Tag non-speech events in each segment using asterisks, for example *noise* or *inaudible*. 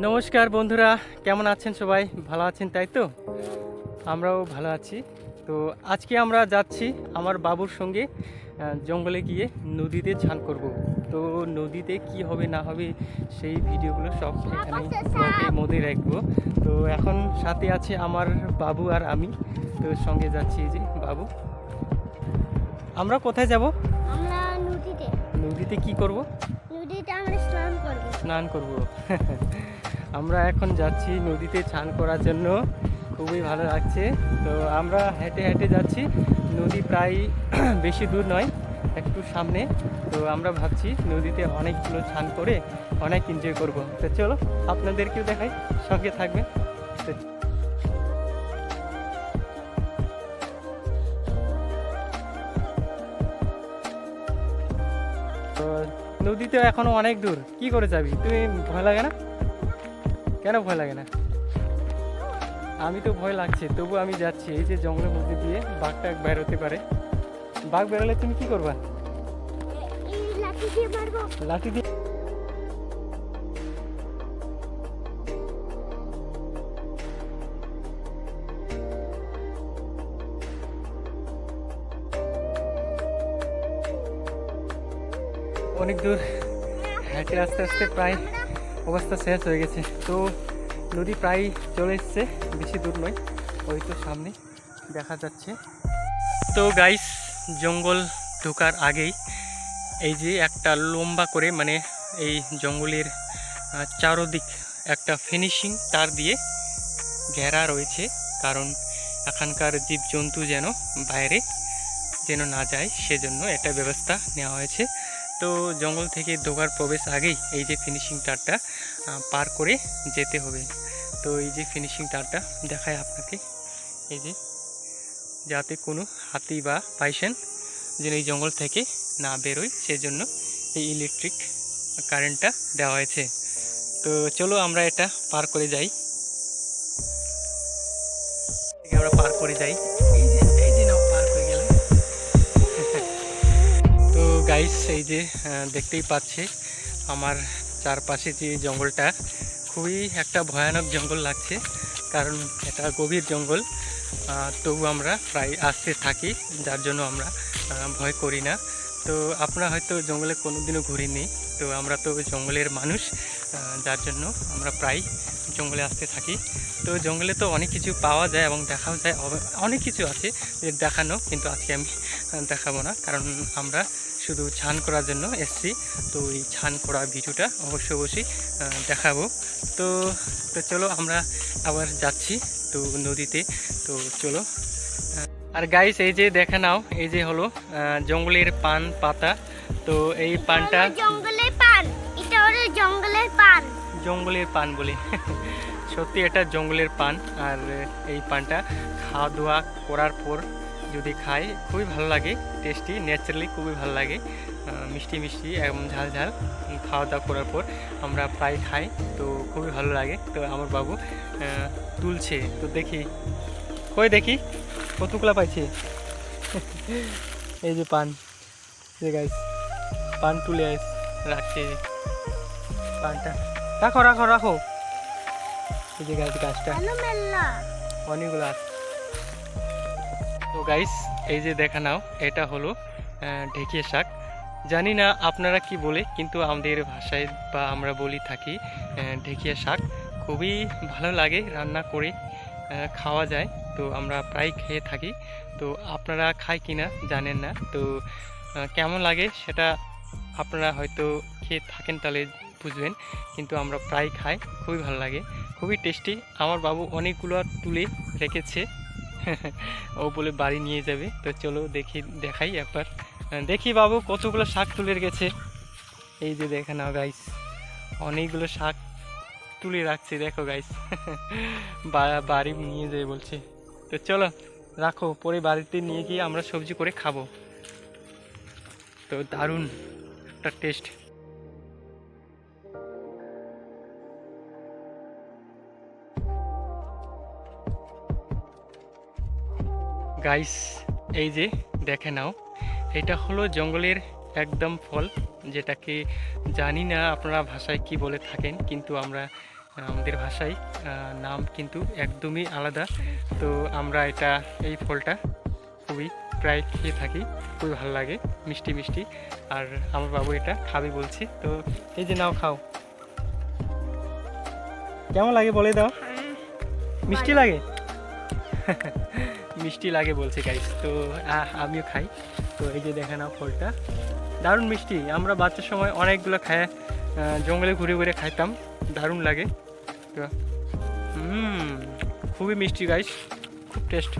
নমস্কার বন্ধুরা কেমন আছেন সবাই? ভালো আছেন তাই তো? আমরাও ভালো আছি। তো আজকে আমরা যাচ্ছি আমার বাবুর সঙ্গে জঙ্গলে গিয়ে নদীতে স্নান করব। তো নদীতে কি হবে না হবে সেই ভিডিওগুলো সব এখানে মধ্যে রাখব। তো এখন সাথে আছে আমার বাবু আর আমি। তো সঙ্গে যাচ্ছি যে বাবু। আমরা কোথায় যাব? আমরা নদীতে। নদীতে কি করব? নদীতে আমরা স্নান করব। স্নান করব। *laughs* আমরা এখন যাচ্ছি নদীতে স্নান করার জন্য। খুবই ভালো লাগছে। তো আমরা হেঁটে হেঁটে যাচ্ছি। নদী প্রায় *clears throat* বেশি দূর নয়, একটু সামনে। তো আমরা ভাবছি নদীতে অনেকগুলো স্নান করে অনেক এনজয় করব। তো চলো, আপনাদেরকেও দেখাই। সঙ্গে থাকবেন। তো তো নদীতে এখনও অনেক দূর। কি করে যাবি? তুমি ভয় লাগে না? কেন ভয় লাগে না? আমি তো ভয় লাগছে, তবু আমি যাচ্ছি, এই যে জঙ্গলের মধ্যে দিয়ে বাঘটা বের হতে পারে। বাঘ বেরোলে তুমি কি করবা? লাঠি দিয়ে অনেক দূর, হেঁটে আস্তে আস্তে প্রায় অবস্থা শেষ হয়ে গেছে। তো নদী প্রায় চলে এসছে, বেশি দূর নয়, ওই তো সামনে দেখা যাচ্ছে। তো গাইস জঙ্গল ঢোকার আগেই এই যে একটা লম্বা করে মানে এই জঙ্গলের চারোদিক একটা ফিনিশিং তার দিয়ে ঘেরা রয়েছে। কারণ এখানকার জীবজন্তু যেন বাইরে যেন না যায়, সেজন্য একটা ব্যবস্থা নেওয়া হয়েছে। তো জঙ্গল থেকে ঢোকার প্রবেশ আগেই এই যে ফিনিশিং তারটা পার করে যেতে হবে। তো এই যে ফিনিশিং তারটা দেখায় আপনাকে। এই যে, যাতে কোনো হাতি বা পাইসেন যেন এই জঙ্গল থেকে না বেরোয়, সেজন্য এই ইলেকট্রিক কারেন্টটা দেওয়া হয়েছে। তো চলো আমরা এটা পার করে যাই। আমরা পার করে যাই। এই যে নাও, পার করে গেলাম। *laughs* তো গাইস এই যে দেখতেই পাচ্ছে, আমার চারপাশে যে জঙ্গলটা, খুবই একটা ভয়ানক জঙ্গল লাগছে, কারণ এটা গভীর জঙ্গল তবু আমরা প্রায় আসতে থাকি, যার জন্য আমরা ভয় করি না। তো আপনারা হয়তো জঙ্গলে কোনো কোনোদিনও ঘুরিনি, তো আমরা তো জঙ্গলের মানুষ যার জন্য আমরা প্রায় জঙ্গলে আসতে থাকি। তো জঙ্গলে তো অনেক কিছু পাওয়া যায় এবং দেখাও যায় অনেক কিছু আছে, দেখানো, কিন্তু আজকে আমি দেখাবো না, কারণ আমরা শুধু ছান করার জন্য এসছি। তো এই ছান করা ভিডিওটা অবশ্যই অবশ্যই দেখাবো। তো তো চলো আমরা আবার যাচ্ছি তো নদীতে। তো চলো। আর গাইস এই যে দেখে নাও এই যে হলো জঙ্গলের পান পাতা। তো এই পানটা জঙ্গলের পান। এটা হলো জঙ্গলের পান। জঙ্গলের পান বলে। সত্যি এটা জঙ্গলের পান। আর এই পানটা খাওয়া দাওয়া করার পর যদি খাই খুবই ভালো লাগে টেস্টি ন্যাচারালি খুবই ভালো লাগে। মিষ্টি মিষ্টি এবং ঝাল ঝাল খাওয়া দাওয়া করার পর আমরা প্রায় খাই তো খুবই ভালো লাগে। তো আমার বাবু তুলছে তো দেখি। কই দেখি? কতগুলা পাইছে? *laughs* এই যে পান। গাইস পান তুলে আস রাখছে। পানটা। রাখো রাখো রাখো। এই যে গাছ গাছটা। অনেকগুলো আছে। তো গাইস এই যে দেখা নাও, এটা হলো ঢেকিয়া শাক। জানি না আপনারা কি বলে, কিন্তু আমাদের ভাষায় বা আমরা বলি থাকি ঢেকিয়া শাক। খুবই ভালো লাগে রান্না করে খাওয়া যায়। তো আমরা প্রায় খেয়ে থাকি। তো আপনারা খায় কিনা জানেন না। তো কেমন লাগে সেটা আপনারা হয়তো খেয়ে থাকেন তাহলে বুঝবেন। কিন্তু আমরা প্রায় খাই, খুবই ভালো লাগে। খুবই টেস্টি আমার বাবু অনেকগুলো তুলে রেখেছে। ও বলে বাড়ি নিয়ে যাবে। তো চলো দেখি, দেখাই একবার। দেখি বাবু, কতগুলো শাক তুলে গেছে এই যে দেখে নাও গাইস অনেকগুলো শাক তুলে রাখছে, দেখো গাইস *laughs* বাড়ি নিয়ে যাবে বলছে। তো চলো, রাখো, পরে বাড়িতে নিয়ে গিয়ে আমরা সবজি করে খাব। তো দারুণ, একটা টেস্ট গাইস এই যে দেখে নাও এটা হলো জঙ্গলের একদম ফল যেটাকে জানি না আপনারা ভাষায় কি বলে থাকেন কিন্তু আমরা আমাদের ভাষায় নাম কিন্তু একদমই আলাদা। তো আমরা এটা এই ফলটা খুবই প্রায় খেয়ে থাকি খুবই ভালো লাগে মিষ্টি মিষ্টি। আর আমার বাবু এটা খাবে বলছি তো এই যে নাও খাও। কেমন লাগে বলে দাও? মিষ্টি লাগে? *laughs* মিষ্টি লাগে বলছে গাইস তো আমিও খাই। তো এই যে দেখে নাও ফলটা। দারুণ মিষ্টি। আমরা বাচ্চার সময় অনেকগুলো খায় জঙ্গলে ঘুরে ঘুরে খাইতাম। দারুণ লাগে। তো খুবই মিষ্টি গাইস খুব টেস্ট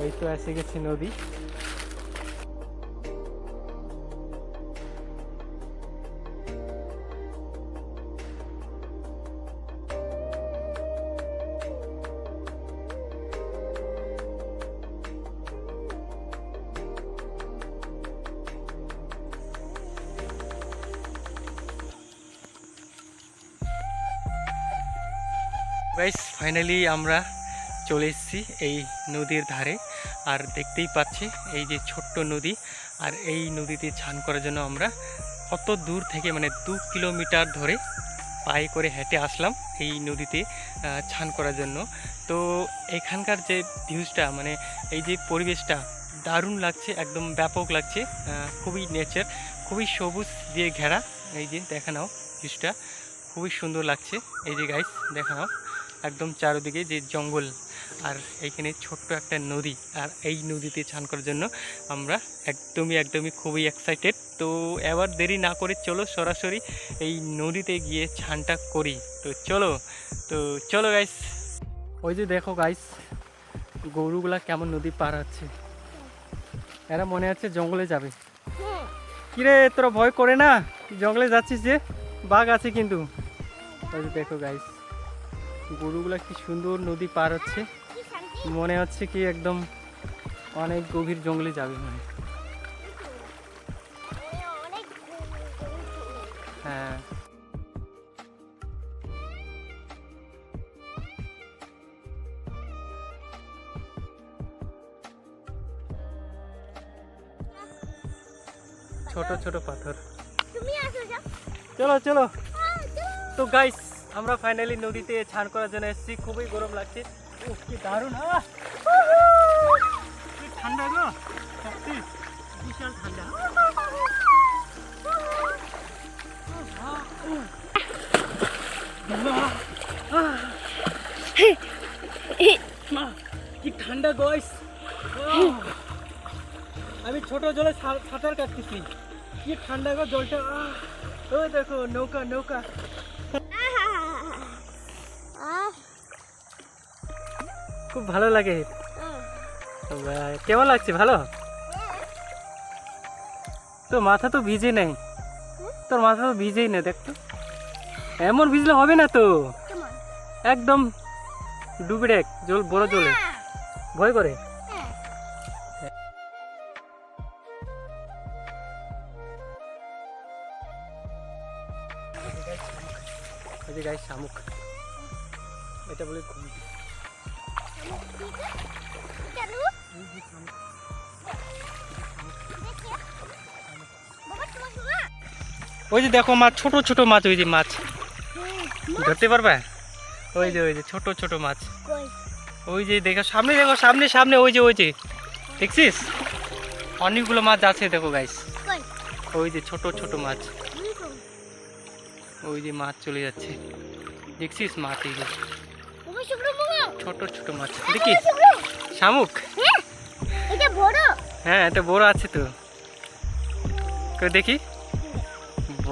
ওই তো এসে গেছে নদী। গাইস ফাইনালি আমরা চলে এসেছি এই নদীর ধারে। আর দেখতেই পাচ্ছি এই যে ছোট্ট নদী, আর এই নদীতে স্নান করার জন্য আমরা কত দূর থেকে মানে দু কিলোমিটার ধরে পায়ে করে হেঁটে আসলাম এই নদীতে স্নান করার জন্য। তো এখানকার যে ভিউজটা মানে এই যে পরিবেশটা দারুণ লাগছে, একদম ব্যাপক লাগছে খুবই নেচার খুবই সবুজ দিয়ে ঘেরা। এই যে, দেখা নাও, ভিউজটা, খুবই সুন্দর লাগছে। এই যে গাইস দেখা নাও। একদম চারিদিকে যে জঙ্গল আর এইখানে ছোট্ট একটা নদী আর এই নদীতে স্নান করার জন্য আমরা একদমই একদমই খুবই এক্সাইটেড তো এবার দেরি না করে চলো সরাসরি এই নদীতে গিয়ে স্নানটা করি। তো চলো তো চলো গাইস ওই যে দেখো গাইস গরুগুলা কেমন নদী পার হচ্ছে। এরা মনে হচ্ছে জঙ্গলে যাবে। কিরে, তোরা ভয় করে না? জঙ্গলে যাচ্ছিস যে? বাঘ আছে কিন্তু। দেখো গাইস গরুগুলা কি সুন্দর নদী পার হচ্ছে। মনে হচ্ছে কি একদম অনেক গভীর জঙ্গলে যাবে মনে হ্যাঁ। ছোট ছোট পাথর। চলো চলো। চলো। তো গাইস আমরা ফাইনালি নদীতে স্নান করার জন্য এসেছি। খুবই গরম লাগছে। উফ, কি দারুণ! কি ঠান্ডা গো সত্যি বিশাল ঠান্ডা। মা, কি ঠান্ডা গাইস আমি ছোট জলে সাঁতার কাটতেছি। কি ঠান্ডা গো জলটা! ওই দেখো নৌকা নৌকা। খুব ভালো লাগে। কেমন লাগছে? ভালো? তো মাথা তো ভিজে নেই। তোর মাথা তো ভিজেই না, দেখ তো। এমন ভিজলে হবে না তো। একদম ডুবে দেখ, জল, বড় জলে। ভয় করে। শামুক। এটা বলে ঘুমটি ওই যে দেখো মাছ ছোট ছোট মাছ, ওই যে মাছ। ধরতে পারবে? ওই যে ওই যে, ছোট ছোট মাছ। ওই যে, দেখো, সামনে দেখো, সামনে সামনে, ওই যে ওই যে। দেখছিস? অনেকগুলো মাছ আছে, দেখো গাইস ওই যে, ছোট ছোট মাছ। ওই যে, মাছ চলে যাচ্ছে। দেখছিস, মাছ এই। ছোট ছোট মাছ। দেখি শামুক? হ্যাঁ, এটা বড়। হ্যাঁ এটা বড় আছে তো। দেখি।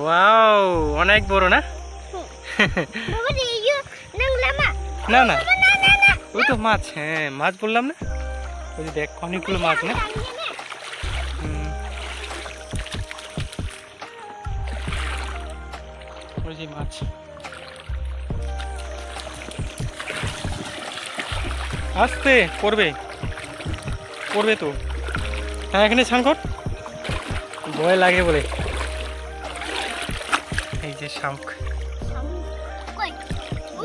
ওয়াও অনেক বড় না? না না। ওই তো মাছ হ্যাঁ মাছ বললাম না? ওই দেখ অনেকগুলো মাছ না? ওই যে মাছ। আসতে করবে। করবে তো। হ্যাঁ এখানে স্নান কর। ভয় লাগে বলে। এই যে শামুক।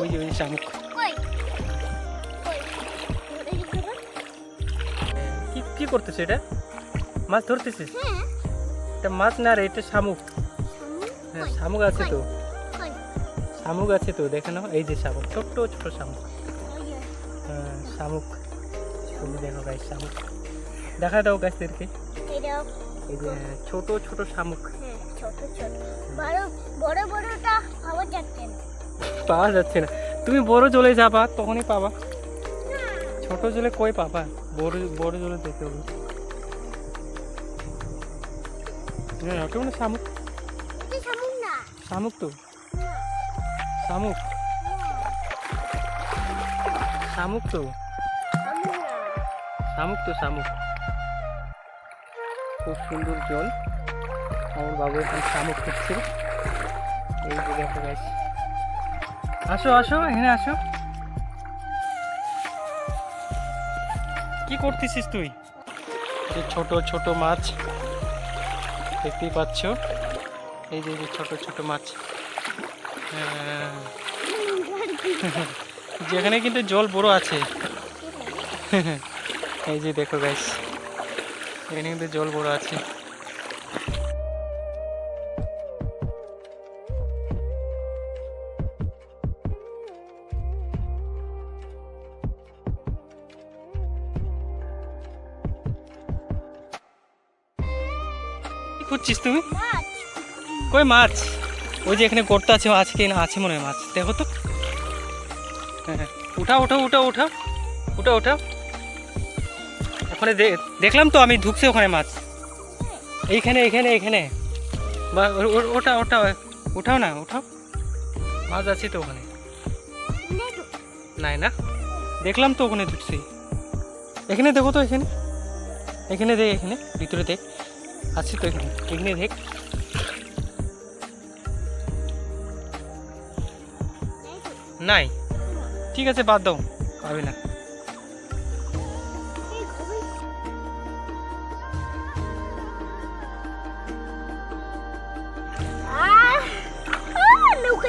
ওই যে ওই যে শামুক। বাবা কি করতেছিস এটা? মাছ ধরতেছিস হ্যাঁ। এটা মাছ না রে এটা শামুক। হ্যাঁ শামুক আছে তো। শামুক আছে তো দেখে নাও। এই যে শামুক ছোট্ট ছোট শামুক। শামুক। তুমি দেখো গাছ শামুক। দেখা দাও গাছদেরকে এই যে হ্যাঁ, ছোট ছোট শামুক। হ্যাঁ ছোট ছোট। বড় বড় বড়টা পাওয়া যাচ্ছে না। পাওয়া যাচ্ছে না। তুমি বড় জলে যাবা তখনই পাবা। ছোট জলে কই পাবা? বড় বড় জলে দেখতে হবে। হ্যাঁ ওটা মানে শামুক? না। শামুক তো। শামুক। শামুক তো। শামুক তো শামুক। খুব সুন্দর জল। আমার বাবু এখন শামুক খুঁজছে এই যে গাছ আসো আসো, এখানে আসো। কি করতেছিস তুই? যে ছোট ছোট মাছ। দেখতেই পাচ্ছ। এই যে এই যে ছোট ছোট মাছ। হ্যাঁ। *laughs* যেখানে কিন্তু জল বড় আছে। *laughs* এই যে দেখো গাইস এখানে কিন্তু জল বড় আছে। করছিস তুমি? কই মাছ? ওই যে এখানে গর্ত আছে আছে কি না আছে মনে হয় মাছ। দেখো তো। হ্যাঁ হ্যাঁ। উঠাও উঠাও উঠাও উঠাও উঠাও উঠাও ওখানে দেখলাম তো, আমি ঢুকছে ওখানে মাছ। এইখানে এইখানে এইখানে। বা ওটা ওটা উঠাও না উঠাও মাছ আছে তো ওখানে। নাই না? দেখলাম তো ওখানে ঢুকছে। এখানে দেখো তো, এখানে। এখানে দেখ এখানে, ভিতরে দেখ আছে তো এখানে এখানে দেখ। নাই। ঠিক আছে, বাদ দাও। পাবে না।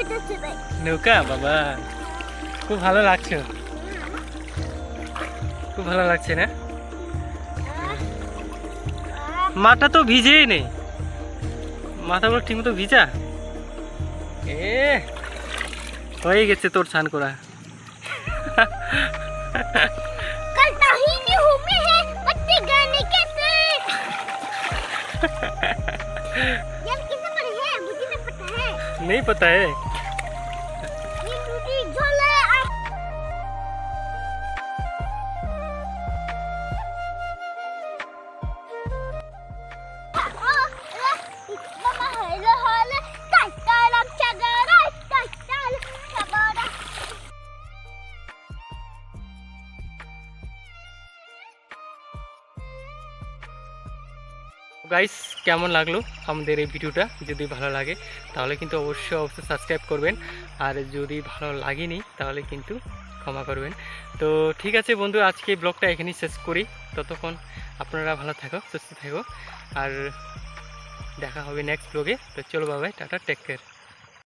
আহ, নৌকা যাচ্ছে তাই নৌকা বাবা খুব ভালো লাগছে খুব ভালো লাগছে না মাথা তো ভিজেই নেই মাথাগুলো ঠিকমতো ভিজা এ হয়ে গেছে তোর স্নান করা कल ताहीनी हूँ গাইস কেমন লাগল আমাদের এই ভিডিওটা? যদি ভালো লাগে, তাহলে কিন্তু অবশ্যই অবশ্যই সাবস্ক্রাইব করবেন। আর যদি ভালো লাগেনি, তাহলে কিন্তু ক্ষমা করবেন। তো ঠিক আছে বন্ধু, আজকে ব্লগটা এখানেই শেষ করি। ততক্ষণ আপনারা ভালো থাকো, সুস্থ থাকো। আর দেখা হবে নেক্সট ব্লগে তো চলো বাবাই, টাটা টেক কেয়ার